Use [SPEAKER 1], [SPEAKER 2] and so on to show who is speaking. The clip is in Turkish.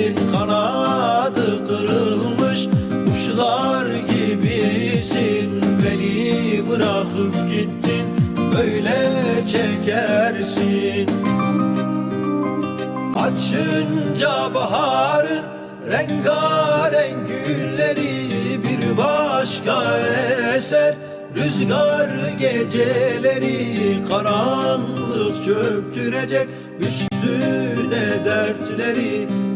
[SPEAKER 1] gibisin Kanadı kırılmış Kuşlar gibisin. Beni bırakıp gittin Böyle çekersin. Açınca baharın rengarenk gülleri bir başka eser. Rüzgar geceleri karanlık çöktürecek üstüne dertleri